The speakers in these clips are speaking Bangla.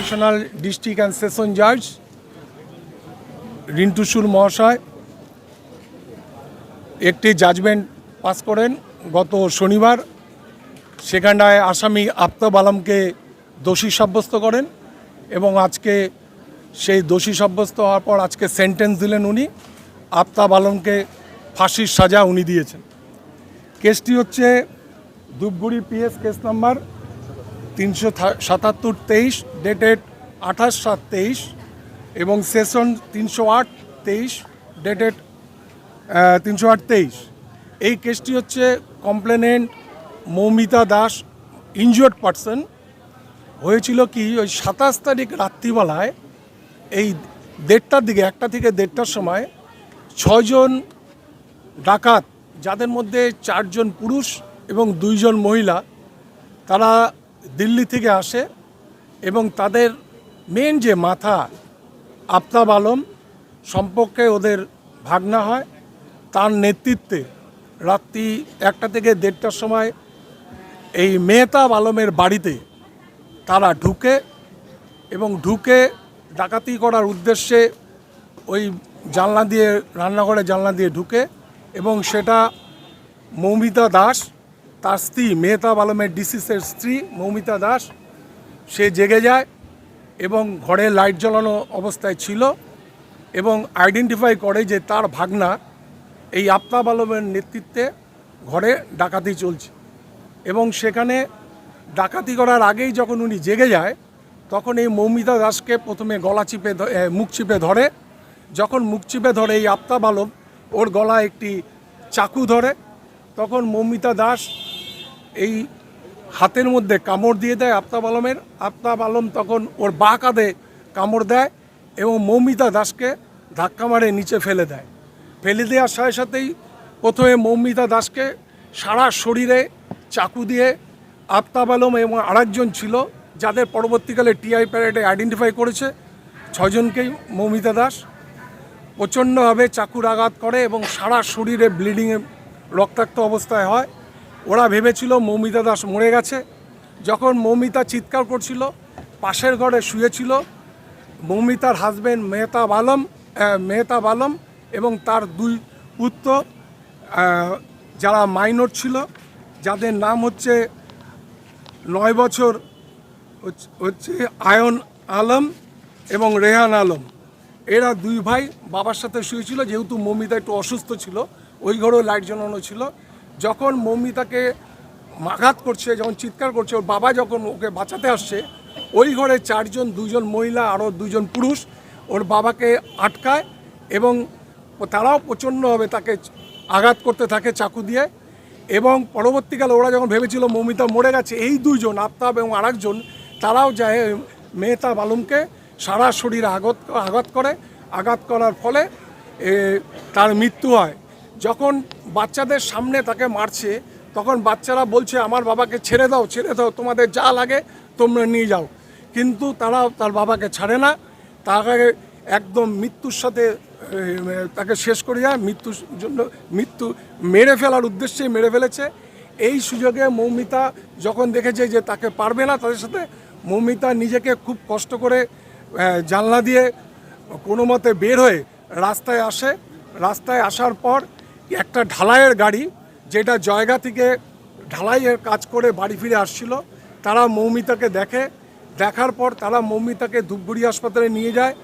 অ্যাডিশনাল ডিস্ট্রিক্ট অ্যান্ড সেশন জাজ রিন্টুসুর মহাশয় একটি জাজমেন্ট পাস করেন গত শনিবার। সেখানটায় আসামি আফতাব আলমকে দোষী সাব্যস্ত করেন এবং আজকে সেই দোষী সাব্যস্ত হওয়ার পর আজকে সেন্টেন্স দিলেন উনি। আফতাব আলমকে ফাঁসির সাজা উনি দিয়েছেন। কেসটি হচ্ছে ধূপগুড়ি পিএস কেস নাম্বার তিনশো সাতাত্তর তেইশ, ডেটেড আঠাশ সাত তেইশ এবং সেশন তিনশো আট তেইশ, ডেটেড তিনশো আট তেইশ। এই কেসটি হচ্ছে complainant Moumita Das, injured person. হয়েছিল কি, ওই সাতাশ তারিখ রাত্রিবেলায়, এই দেড়টার দিকে, একটা থেকে দেড়টার সময় ছজন ডাকাত, যাদের মধ্যে চারজন পুরুষ এবং দুইজন মহিলা, তারা দিল্লি থেকে আসে এবং তাদের মেন যে মাথা আফতাব আলম সম্পর্কে ওদের ভাগনা হয়, তার নেতৃত্বে রাত্রি একটা থেকে দেড়টার সময় এই মেহতাব আলমের বাড়িতে তারা ঢুকে এবং ঢুকে ডাকাতি করার উদ্দেশ্যে ওই জানলা দিয়ে রান্নাঘরে জানলা দিয়ে ঢুকে এবং সেটা মৌমিতা দাস তার স্ত্রী মেহতাব আলমের ডিসিসের স্ত্রী মৌমিতা দাস, সে জেগে যায় এবং ঘরে লাইট জ্বালানো অবস্থায় ছিল এবং আইডেন্টিফাই করে যে তার ভাগনা এই আফতাব আলমের নেতৃত্বে ঘরে ডাকাতি চলছে। এবং সেখানে ডাকাতি করার আগেই যখন উনি জেগে যায়, তখন এই মৌমিতা দাসকে প্রথমে গলা চিপে মুখ চিপে ধরে। যখন মুখ চিপে ধরে এই আফতাব আলম, ওর গলায় একটি চাকু ধরে। তখন মৌমিতা দাস এই হাতের মধ্যে কামড় দিয়ে দেয় আফতাব আলমের। আফতাব আলম তখন ওর বা কাঁধে কামড় দেয় এবং মৌমিতা দাসকে ধাক্কা মারে নিচে ফেলে দেয়। ফেলে দেওয়ার সাথে সাথেই প্রথমে মৌমিতা দাসকে সারা শরীরে চাকু দিয়ে আফতাব আলম এবং আরেকজন ছিল, যাদের পরবর্তীকালে টিআই প্যারেডে আইডেন্টিফাই করেছে ছজনকেই মৌমিতা দাস। প্রচণ্ডভাবে চাকুর আঘাত করে এবং সারা শরীরে ব্লিডিংয়ে রক্তাক্ত অবস্থায় হয়। ওরা ভেবেছিল মৌমিতা দাস মরে গেছে। যখন মৌমিতা চিৎকার করছিল পাশের ঘরে শুয়েছিল মৌমিতার হাজবেন্ড মেহতাব আলম আহ, মেহতাব আলম এবং তার দুই পুত্র যারা মাইনর ছিল যাদের নাম হচ্ছে নয় বছর হচ্ছে আয়ন আলম এবং রেহান আলম। এরা দুই ভাই বাবার সাথে শুয়েছিল যেহেতু মৌমিতা একটু অসুস্থ ছিল ওই ঘরেও লাইট জ্বালানো ছিল। যখন মৌমিতাকে আঘাত করছে, যখন চিৎকার করছে, ওর বাবা যখন ওকে বাঁচাতে আসছে, ওই ঘরে চারজন, দুজন মহিলা, আরও দুজন পুরুষ, ওর বাবাকে আটকায় এবং তারাও প্রচণ্ডভাবে তাকে আঘাত করতে থাকে চাকু দিয়ে এবং পরবর্তীকালে ওরা যখন ভেবেছিল মৌমিতা মরে গেছে, এই দুইজন আফতাব এবং আরেকজন, তারাও যায়, মেহতাব আলমকে সারা শরীরে আঘাত আঘাত করে। আঘাত করার ফলে তার মৃত্যু হয়। যখন বাচ্চাদের সামনে তাকে মারছে, তখন বাচ্চারা বলছে, আমার বাবাকে ছেড়ে দাও ছেড়ে দাও, তোমাদের যা লাগে তোমরা নিয়ে যাও। কিন্তু তারা তার বাবাকে ছাড়ে না। তাকে একদম মৃত্যুর সাথে তাকে শেষ করে যায় মৃত্যুর জন্য মৃত্যু মেরে ফেলার উদ্দেশ্যে মেরে ফেলেছে। এই সুযোগে মৌমিতা যখন দেখেছে যে তাকে পারবে না তাদের সাথে, মৌমিতা নিজেকে খুব কষ্ট করে জানলা দিয়ে কোনো মতে বের হয়ে রাস্তায় আসে। রাস্তায় আসার পর একটা ঢালাইয়ের গাড়ি, যেটা জয়গা থেকে ঢালাইয়ের কাজ করে বাড়ি ফিরে আসছিল। তারা মৌমিতাকে দেখে। দেখার পর তারা মৌমিতাকে ধূপগুড়ি হাসপাতালে নিয়ে যায়।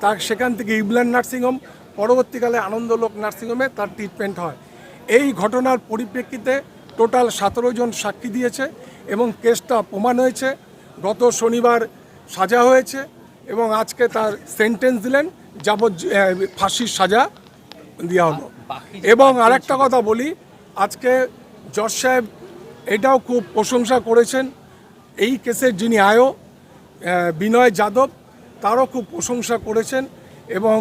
তার সেখান থেকে ইবলান নার্সিংহোম, পরবর্তীকালে আনন্দলোক নার্সিংহোমে তার ট্রিটমেন্ট হয়। এই ঘটনার পরিপ্রেক্ষিতে টোটাল সতেরো জন সাক্ষী দিয়েছে এবং কেসটা প্রমাণ হয়েছে। গত শনিবার সাজা হয়েছে এবং আজকে তার সেন্টেন্স দিলেন যাবজ্জ ফাঁসির সাজা দেওয়া হলো। এবং আরেকটা কথা বলি আজকে জজ সাহেব এটাও খুব প্রশংসা করেছেন। এই কেসের যিনি আয়ো বিনয় যাদব তারও খুব প্রশংসা করেছেন এবং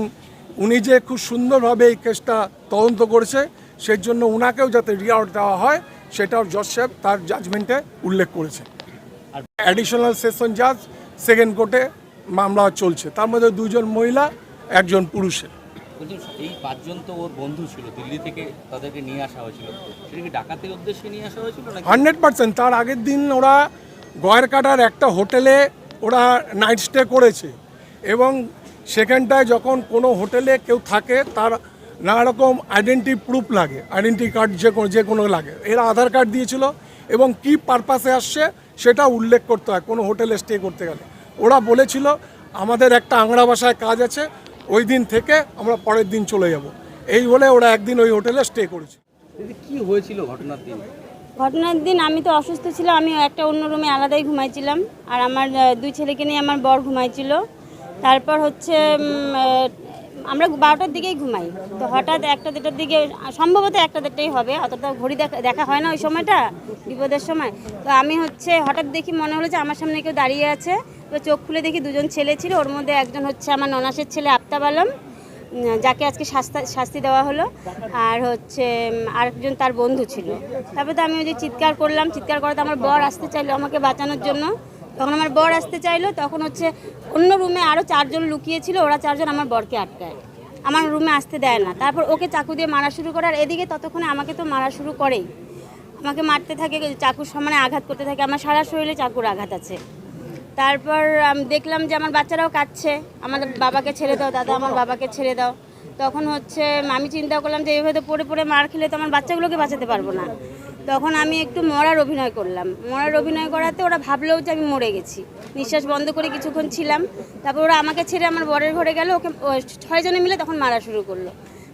উনি যে খুব সুন্দরভাবে এই কেসটা তদন্ত করেছে সেই জন্য উনাকেও যাতে রিওয়ার্ড দেওয়া হয় সেটাও জজ সাহেব তার জাজমেন্টে উল্লেখ করেছেন। অ্যাডিশনাল সেশন জাজ সেকেন্ড কোর্টে মামলা চলছে। তার মধ্যে দুজন মহিলা একজন পুরুষের। বলছি এই পাঁচজন তো ওর বন্ধু ছিল, দিল্লি থেকে তাদেরকে নিয়ে আসা হয়েছিল। সেটা কি ডাকাতের উদ্দেশ্যে নিয়ে আসা হয়েছিল হান্ড্রেড পার্সেন্ট। তার আগের দিন ওরা গয়ের কাটার একটা হোটেলে ওরা নাইট স্টে করেছে এবং সেখানটায় যখন কোনো হোটেলে কেউ থাকে, তার নানা রকম আইডেন্টি প্রুফ লাগে, আইডেন্টি কার্ড যে কোনো যে কোনো লাগে। এরা আধার কার্ড দিয়েছিল এবং কি পারপাসে আসছে সেটা উল্লেখ করতে হয়, কোনো হোটেলে স্টে করতে গেলে। ওরা বলেছিল, আমাদের একটা আংড়া বাসায় কাজ আছে ওই দিন থেকে আমরা পরের দিন চলে যাব। এই বলে ওরা একদিন ওই হোটেলে স্টে করেছে। কি হয়েছিল ঘটনার দিন? ঘটনার দিন আমি তো অসুস্থ ছিলাম আমি একটা অন্য রুমে আলাদাই ঘুমাইছিলাম। আর আমার দুই ছেলেকে নিয়ে আমার বর ঘুমাইছিল। তারপর হচ্ছে আমরা বারোটার দিকেই ঘুমাই। তো হঠাৎ একটা দেড়টার দিকে সম্ভবত একটা দেড়টাই হবে অতটা ঘড়ি দেখা দেখা হয় না ওই সময়টা বিপদের সময়। তো আমি হচ্ছে হঠাৎ দেখি মনে হলো যে আমার সামনে কেউ দাঁড়িয়ে আছে। চোখ খুলে দেখি দুজন ছেলে ছিল। ওর মধ্যে একজন হচ্ছে আমার ননাসের ছেলে আফতাব আলম যাকে আজকে শাস্তা, শাস্তি দেওয়া হলো। আর হচ্ছে আরেকজন তার বন্ধু ছিল। তারপরে তো আমি ওই যে চিৎকার করলাম, চিৎকার করাতে আমার বর আসতে চাইলো আমাকে বাঁচানোর জন্য। তখন আমার বর আসতে চাইলো, তখন হচ্ছে অন্য রুমে আরও চারজন লুকিয়েছিল ওরা চারজন আমার বরকে আটকায়। আমার রুমে আসতে দেয় না। তারপর ওকে চাকু দিয়ে মারা শুরু করে, আর এদিকে ততক্ষণে আমাকে তো মারা শুরু করেই। আমাকে মারতে থাকে, চাকুর সমানে আঘাত করতে থাকে। আমার সারা শরীরে চাকুর আঘাত আছে। তারপর, আমি, দেখলাম যে আমার বাচ্চারাও কাঁদছে। আমাদের বাবাকে ছেড়ে দাও, দাদা, আমার বাবাকে ছেড়ে দাও। তখন হচ্ছে, আমি চিন্তা করলাম যে এইভাবে পড়ে পড়ে মার খেলে তো আমার বাচ্চাগুলোকে বাঁচাতে পারব না। তখন আমি একটু মরার অভিনয় করলাম। মরার অভিনয় করাতে ওরা ভাবলেও যে আমি মরে গেছি। নিঃশ্বাস বন্ধ করে কিছুক্ষণ ছিলাম। তারপর ওরা আমাকে ছেড়ে আমার বরের ঘরে গেল। ওকে ছয়জনে মিলে তখন মারা শুরু করল।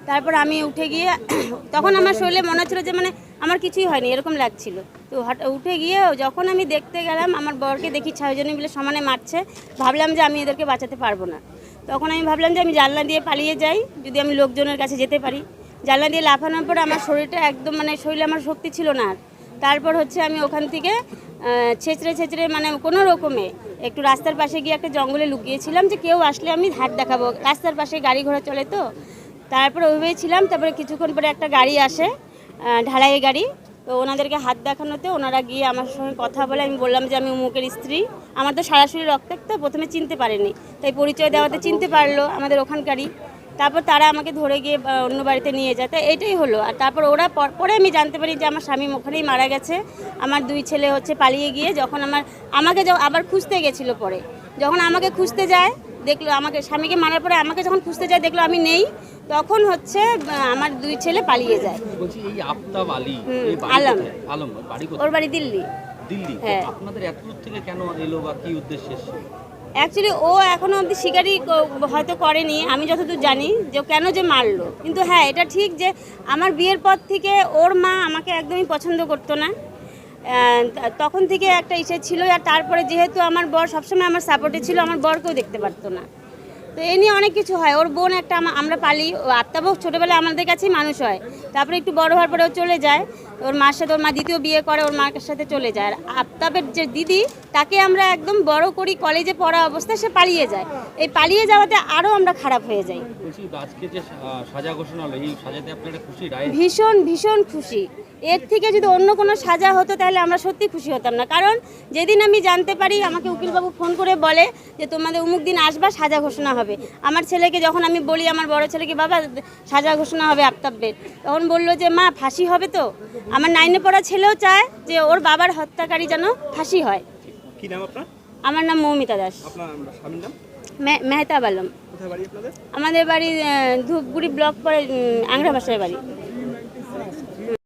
তারপর আমি উঠে গিয়ে, তখন আমার শরীরে মনে হচ্ছিল যে মানে আমার কিছুই হয়নি, এরকম লাগছিল। তো উঠে গিয়ে যখন আমি দেখতে গেলাম, আমার বরকে দেখি ছয়জনে মিলে সমানে মারছে, ভাবলাম যে আমি এদেরকে বাঁচাতে পারব না। তখন আমি ভাবলাম যে আমি জানলা দিয়ে পালিয়ে যাই, যদি আমি লোকজনের কাছে যেতে পারি। জানলা দিয়ে লাফানোর পর আমার শরীরটা একদম মানে শরীরে আমার শক্তি ছিল না আর। তারপর হচ্ছে আমি ওখান থেকে ছেঁচড়ে ছেঁচড়ে মানে কোনো রকমে একটু রাস্তার পাশে গিয়ে একটা জঙ্গলে লুকিয়েছিলাম যে কেউ আসলে আমি হাত দেখাবো। রাস্তার পাশে গাড়ি ঘোড়া চলে তো। তারপরে ওইভাবেই ছিলাম, তারপরে কিছুক্ষণ পরে একটা গাড়ি আসে ঢালাইয়ের গাড়ি। তো ওনাদেরকে হাত দেখানোতে ওনারা গিয়ে আমার সঙ্গে কথা বলে, আমি বললাম যে আমি উমুকের স্ত্রী। আমার তো সরাসরি রক্তাক্ত, প্রথমে চিনতে পারেনি। তাই পরিচয় দেওয়াতে চিনতে পারল আমাদের ওখানকারই। তারপর তারা আমাকে ধরে গিয়ে অন্য বাড়িতে নিয়ে যায়। তাই এটাই হলো। আর তারপর ওরা পর- পরে আমি জানতে পারি যে আমার স্বামী ওখানেই মারা গেছে। আমার দুই ছেলে হচ্ছে পালিয়ে গিয়ে যখন আমার, আমাকে আবার খুঁজতে গেছিল পরে। যখন আমাকে খুঁজতে যায় দেখল আমাকে স্বামীকে মারার পরে আমাকে যখন খুঁজতে যায় দেখল আমি নেই। তখন হচ্ছে আমার দুই ছেলে পালিয়ে যায়। বলছি এই আফতাব আলী আলম। আলম বাড়ি ওর বাড়ি দিল্লি। দিল্লি। হ্যাঁ। আপনাদের এত দূর থেকে কেন এলো বা কি উদ্দেশ্যে অ্যাকচুয়ালি ও এখনও অবধি ক- হয়তো করেনি আমি যতদূর জানি যে কেন যে মারলো। কিন্তু হ্যাঁ এটা ঠিক যে আমার বিয়ের পর থেকে ওর মা আমাকে একদমই পছন্দ করতো না। তখন থেকে একটা ইসে ছিল, আর তারপরে যেহেতু আমার বর সবসময় আমার সাপোর্টে ছিল, আমার বরকেও দেখতে পারতো না। তো এ নিয়ে অনেক কিছু হয়। ওর বোন একটা আমরা পালি আত্মাবক ছোটোবেলায় আমাদের কাছেই মানুষ হয়। তারপরে একটু বড় হওয়ার পরে ও চলে যায়। ওর মার সাথে ওর মা দ্বিতীয় বিয়ে করে ওর মার সাথে চলে যায়। আর আফতাবের যে দিদি তাকে আমরা একদম বড় করি কলেজে পড়া অবস্থায় সে পালিয়ে যায়। এই পালিয়ে যাওয়াতে আরও আমরা খারাপ হয়ে যাই। ভীষণ ভীষণ খুশি। এর থেকে যদি অন্য কোনো সাজা হতো তাহলে আমরা সত্যি খুশি হতাম না। কারণ যেদিন আমি জানতে পারি আমাকে উকিলবাবু ফোন করে বলে যে তোমাদের অমুক দিন আসবা সাজা ঘোষণা হবে। আমার ছেলেকে যখন আমি বলি আমার বড় ছেলেকে বাবা সাজা ঘোষণা হবে আফতাবের। তখন বলল যে মা ফাঁসি হবে তো? আমার নাইনে পড়া ছেলেও চায় যে ওর বাবার হত্যাকারী যেন ফাঁসি হয়। কি নাম আপনার? আমার নাম মৌমিতা দাস। আপনার স্বামীর নাম? মে- মেহতাব আলম। আমাদের বাড়ি ধূপগুড়ি ব্লক পরে আংরা বাসায় বাড়ি।